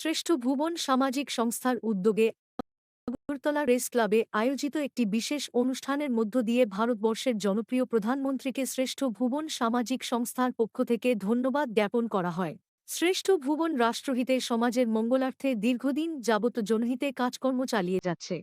শ্রেষ্ঠ ভুবন সামাজিক সংস্থার উদ্যোগে আগরতলা রেস ক্লাবে আয়োজিত একটি বিশেষ অনুষ্ঠানের মধ্য দিয়ে ভারতবর্ষের জনপ্রিয় প্রধানমন্ত্রীকে শ্রেষ্ঠ ভুবন সামাজিক সংস্থার পক্ষ থেকে ধন্যবাদ জ্ঞাপন করা হয়। শ্রেষ্ঠ ভুবন রাষ্ট্রহিতে সমাজের মঙ্গলার্থে দীর্ঘদিন যাবত জনহিতে কাজকর্ম চালিয়ে যাচ্ছে।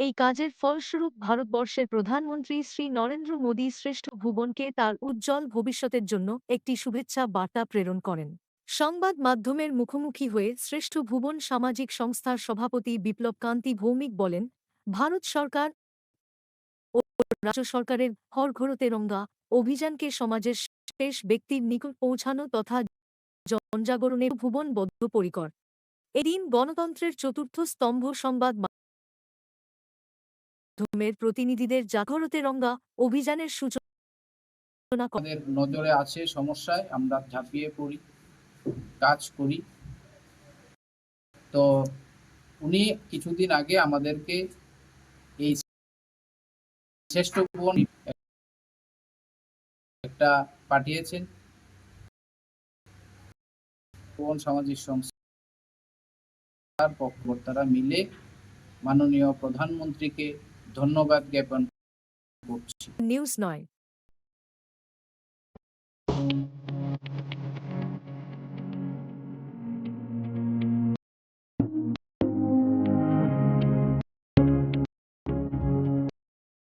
এই কাজের ফলস্বরূপ ভারতবর্ষের প্রধানমন্ত্রী শ্রী নরেন্দ্র মোদী শ্রেষ্ঠ ভুবনকে তার উজ্জ্বল ভবিষ্যতের জন্য একটি শুভেচ্ছা বার্তা প্রেরণ করেন। সংবাদ মাধ্যমের মুখোমুখি হয়ে শ্রেষ্ঠ ভুবন সামাজিক সংস্থার সভাপতি বিপ্লব কান্তি ভৌমিক বলেন, ভারত সরকার ও রাজ্য সরকারের হর ঘর তেরঙ্গা অভিযানকে সমাজের শেষ ব্যক্তির নিকট পৌঁছানো তথা জনজাগরণে ভুবন বদ্ধপরিকর। এদিন গণতন্ত্রের চতুর্থ স্তম্ভ সংবাদ মাধ্যমের প্রতিনিধিদের জাগরতে রঙ্গা অভিযানের সূচনা আমাদের নজরে আছে সমস্যায়, আমরা ঝাঁপিয়ে পড়ি, কাজ করি। তো উনি কিছুদিন আগে আমাদেরকে এই শ্রেষ্ঠ একটা পাঠিয়েছেন। ভুবন সামাজিক সংস্থার পক্ষকর্তারা মিলে মাননীয় প্রধানমন্ত্রীকে ধন্যবাদ জ্ঞাপন করছি। নিউজ নয়।